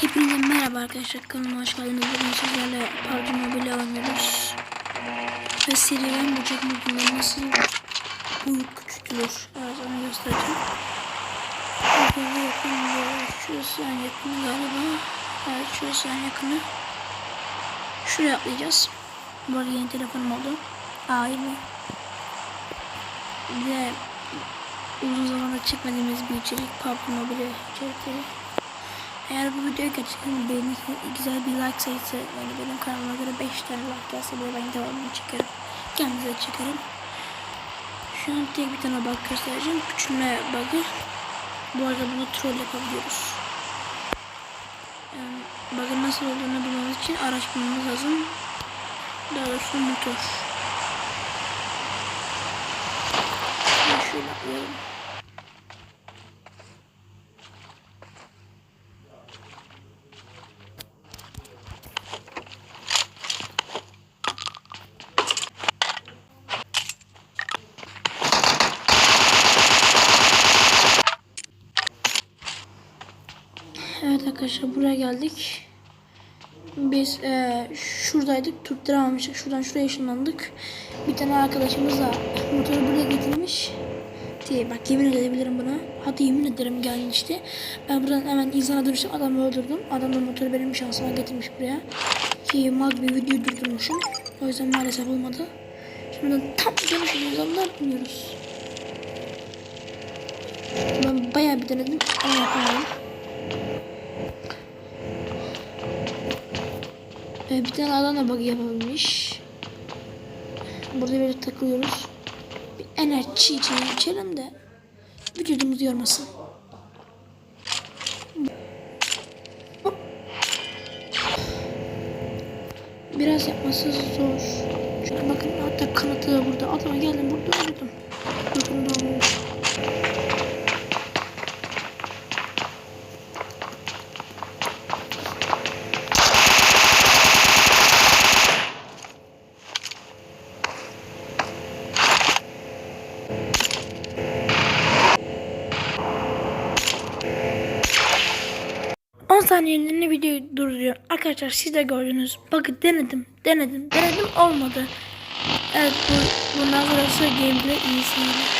Hepinize merhaba arkadaşlar kanalıma hoş geldiniz. Bugün sizlerle PUBG Mobile oynuyoruz. Ve seriden böcek modunda nasıl boyut küçültülür. Evet onu göstereceğim. Bakın yakın. Şurası en yakını galiba. Evet şurası en yakını. Şuraya atlayacağız. Bu arada yeni telefonum oldu. A20. Ve uzun zamandır çekmediğimiz bir içerik PUBG Mobile içerikleri. Eğer bu videoyu gerçekten beğenirseniz güzel bir like sayısı yani benim kanalıma göre 5 tane like gelse böyle ben devamını çekerim. Kendinize çekerim. Şu an tek bir tane bug göstereceğim. Küçülme bug'ı. Bu arada bunu troll yapabiliyoruz. Yani bug'ın nasıl olduğunu bilmemiz için araç bulmamız lazım. Daha doğrusu motor. Şöyle atlayalım. Evet arkadaşlar buraya geldik. Biz e, şuradaydık. Tutturamamıştık. Şuradan şuraya ışınlandık. Bir tane arkadaşımız da motoru buraya getirmiş. Diye bak yemin edebilirim buna. Hatta yemin ederim gelmişti. Ben buradan hemen insana dönüştüm. Adamı öldürdüm. Adam da motoru benim şansıma getirmiş buraya. Ki mal bir video durdurmuşum. O yüzden maalesef olmadı. Şimdi tam dönüşümüz adamlar bilmiyoruz. Ben bayağı bir denedim ama yapamadım. Ee, bir tane adam da bug yapabilmiş. Burada böyle takılıyoruz. Bir enerji için içelim de vücudumuzu yormasın. Biraz yapması zor. Çünkü bakın hatta kanatı da burada. Adama geldim burada öldüm. Öldüm doğmuş. 10 saniyenin videoyu durduruyor. Arkadaşlar siz de gördünüz. Bakın denedim, denedim, denedim olmadı. Evet bu, bundan sonrası gameplay iyi seyirler.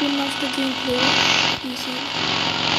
Bundan sonra gameplay iyi.